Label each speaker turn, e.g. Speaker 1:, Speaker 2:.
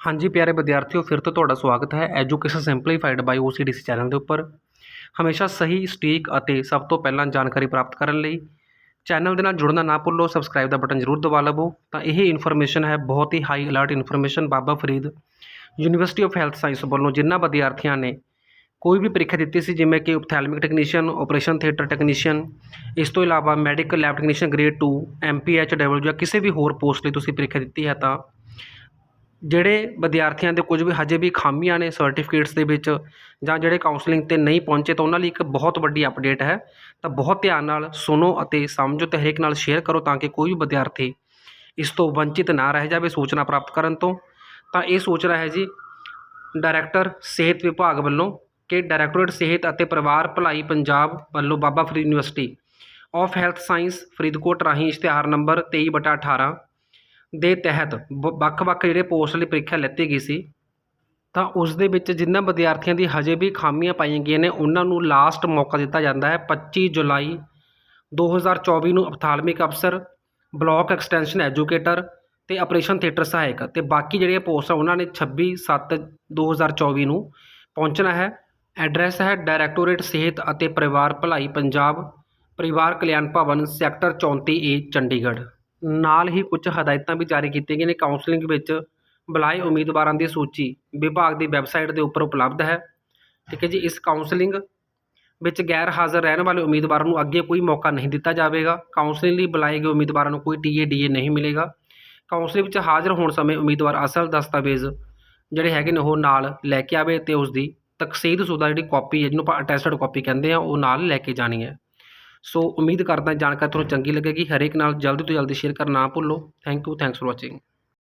Speaker 1: ਹਾਂਜੀ ਪਿਆਰੇ ਵਿਦਿਆਰਥੀਓ, ਫਿਰ ਤੋਂ ਤੁਹਾਡਾ ਸਵਾਗਤ ਹੈ education simplified by OCDC channel ਦੇ ਉੱਪਰ। ਹਮੇਸ਼ਾ ਸਹੀ, ਸਟੀਕ ਅਤੇ ਸਭ ਤੋਂ ਪਹਿਲਾਂ ਜਾਣਕਾਰੀ ਪ੍ਰਾਪਤ ਕਰਨ ਲਈ ਚੈਨਲ ਦੇ ਨਾਲ ਜੁੜਨਾ ਨਾ ਭੁੱਲੋ, ਸਬਸਕ੍ਰਾਈਬ ਦਾ ਬਟਨ ਜ਼ਰੂਰ ਦਬਾ ਲਵੋ। ਤਾਂ ਇਹ ਇਨਫੋਰਮੇਸ਼ਨ ਹੈ ਬਹੁਤ ਹੀ high alert information, Baba Farid University of Health Science ਵੱਲੋਂ ਜਿਨ੍ਹਾਂ ਵਿਦਿਆਰਥੀਆਂ ਨੇ ਕੋਈ ਵੀ ਪ੍ਰੀਖਿਆ ਦਿੱਤੀ ਸੀ, ਜਿਵੇਂ ਕਿ ophthalmic technician operation theatre technician ਇਸ ਤੋਂ ਇਲਾਵਾ medical lab technician grade 2 MPHW ਜਾਂ ਕਿਸੇ ਵੀ ਹੋਰ ਪੋਸਟ ਲਈ ਤੁਸੀਂ ਪ੍ਰੀਖਿਆ ਦਿੱਤੀ ਹੈ ਤਾਂ ਜਿਹੜੇ ਵਿਦਿਆਰਥੀਆਂ ਦੇ ਕੁਝ ਵੀ ਹਜੇ ਵੀ ਖਾਮੀਆਂ ਨੇ ਸਰਟੀਫਿਕੇਟਸ ਦੇ ਵਿੱਚ ਜਾਂ ਜਿਹੜੇ ਕਾਉਂਸਲਿੰਗ ਤੇ ਨਹੀਂ ਪਹੁੰਚੇ ਤਾਂ ਉਹਨਾਂ ਲਈ ਇੱਕ ਬਹੁਤ ਵੱਡੀ ਅਪਡੇਟ ਹੈ। ਤਾਂ ਬਹੁਤ ਧਿਆਨ ਨਾਲ ਸੁਣੋ ਅਤੇ ਸਮਝੋ ਤੇ ਹਰੇਕ ਨਾਲ ਸ਼ੇਅਰ ਕਰੋ ਤਾਂ ਕਿ ਕੋਈ ਵੀ ਵਿਦਿਆਰਥੀ ਇਸ ਤੋਂ ਵੰਚਿਤ ਨਾ ਰਹਿ ਜਾਵੇ ਸੂਚਨਾ ਪ੍ਰਾਪਤ ਕਰਨ ਤੋਂ। ਤਾਂ ਇਹ ਸੂਚਨਾ ਹੈ ਜੀ ਡਾਇਰੈਕਟਰ ਸਿਹਤ ਵਿਭਾਗ ਵੱਲੋਂ ਕਿ ਡਾਇਰੈਕਟੋਰੇਟ ਸਿਹਤ ਅਤੇ ਪਰਿਵਾਰ ਭਲਾਈ ਪੰਜਾਬ ਵੱਲੋਂ Baba Farid University of Health Science Faridkot ਰਾਹੀਂ ਇਸ਼ਤਿਹਾਰ ਨੰਬਰ 23/18 ਦੇ ਤਹਿਤ ਵ- ਵੱਖ-ਵੱਖ ਜਿਹੜੇ ਪੋਸਟ ਲਈ ਪ੍ਰੀਖਿਆ ਲੈਤੀ ਗਈ ਸੀ, ਤਾਂ ਉਸ ਦੇ ਵਿੱਚ ਜਿਨ੍ਹਾਂ ਵਿਦਿਆਰਥੀਆਂ ਦੀ ਹਜੇ ਵੀ ਖਾਮੀਆਂ ਪਾਈਆਂ ਗਈਆਂ ਨੇ, ਉਹਨਾਂ ਨੂੰ ਲਾਸਟ ਮੌਕਾ ਦਿੱਤਾ ਜਾਂਦਾ ਹੈ 25 ਜੁਲਾਈ 2024 ਨੂੰ ਅਪਥਾਲਮਿਕ ਅਫਸਰ, ਬਲਾਕ ਐਕਸਟੈਂਸ਼ਨ ਐਜੂਕੇਟਰ ਤੇ ਆਪਰੇਸ਼ਨ ਥੀਏਟਰ ਸਹਾਇਕ ਤੇ ਬਾਕੀ ਜਿਹੜੀਆਂ ਪੋਸਟਾਂ ਉਹਨਾਂ ਨੇ 26 7 2024 ਨੂੰ ਪਹੁੰਚਣਾ ਹੈ। ਐਡਰੈਸ ਹੈ ਡਾਇਰੈਕਟੋਰੇਟ ਸਿਹਤ ਅਤੇ ਪਰਿਵਾਰ ਭਲਾਈ ਪੰਜਾਬ, ਪਰਿਵਾਰ ਕਲਿਆਣ ਭਵਨ, ਸੈਕਟਰ 34 ਏ, ਚੰਡੀਗੜ੍ਹ। ਨਾਲ ਹੀ ਕੁਝ ਹਦਾਇਤਾਂ ਵੀ ਜਾਰੀ ਕੀਤੀਆਂ ਗਈਆਂ ਨੇ। ਕਾਉਂਸਲਿੰਗ ਵਿੱਚ ਬੁਲਾਏ ਉਮੀਦਵਾਰਾਂ ਦੀ ਸੂਚੀ ਵਿਭਾਗ ਦੀ ਵੈਬਸਾਈਟ ਦੇ ਉੱਪਰ ਉਪਲਬਧ ਹੈ। ਠੀਕ ਹੈ ਜੀ, ਇਸ ਕਾਉਂਸਲਿੰਗ ਵਿੱਚ ਗੈਰ ਹਾਜ਼ਰ ਰਹਿਣ ਵਾਲੇ ਉਮੀਦਵਾਰਾਂ ਨੂੰ ਅੱਗੇ ਕੋਈ ਮੌਕਾ ਨਹੀਂ ਦਿੱਤਾ ਜਾਵੇਗਾ। ਕਾਉਂਸਲਿੰਗ ਲਈ ਬੁਲਾਏ ਗਏ ਉਮੀਦਵਾਰਾਂ ਨੂੰ ਕੋਈ ਟੀਏ ਡੀਏ ਨਹੀਂ ਮਿਲੇਗਾ। ਕਾਉਂਸਲਿੰਗ ਵਿੱਚ ਹਾਜ਼ਰ ਹੋਣ ਸਮੇਂ ਉਮੀਦਵਾਰ ਅਸਲ ਦਸਤਾਵੇਜ਼ ਜਿਹੜੇ ਹੈਗੇ ਨੇ ਉਹ ਨਾਲ ਲੈ ਕੇ ਆਵੇ ਤੇ ਉਸ ਦੀ ਤਕਸੀਦ ਸੁਦਾ ਜਿਹੜੀ ਕਾਪੀ ਹੈ, ਜਿਹਨੂੰ ਆਪਾਂ ਅਟੈਸਟਡ ਕਾਪੀ ਕਹਿੰਦੇ ਆ ਉਹ ਨਾਲ ਲੈ ਕੇ ਜਾਣੀ ਹੈ। ਸੋ ਉਮੀਦ ਕਰਦਾ ਜਾਣਕਾਰੀ ਤੁਹਾਨੂੰ ਚੰਗੀ ਲੱਗੇਗੀ। ਹਰੇਕ ਨਾਲ ਜਲਦੀ ਤੋਂ ਜਲਦੀ ਸ਼ੇਅਰ ਕਰਨਾ ਨਾ ਭੁੱਲੋ। Thank you thanks for watching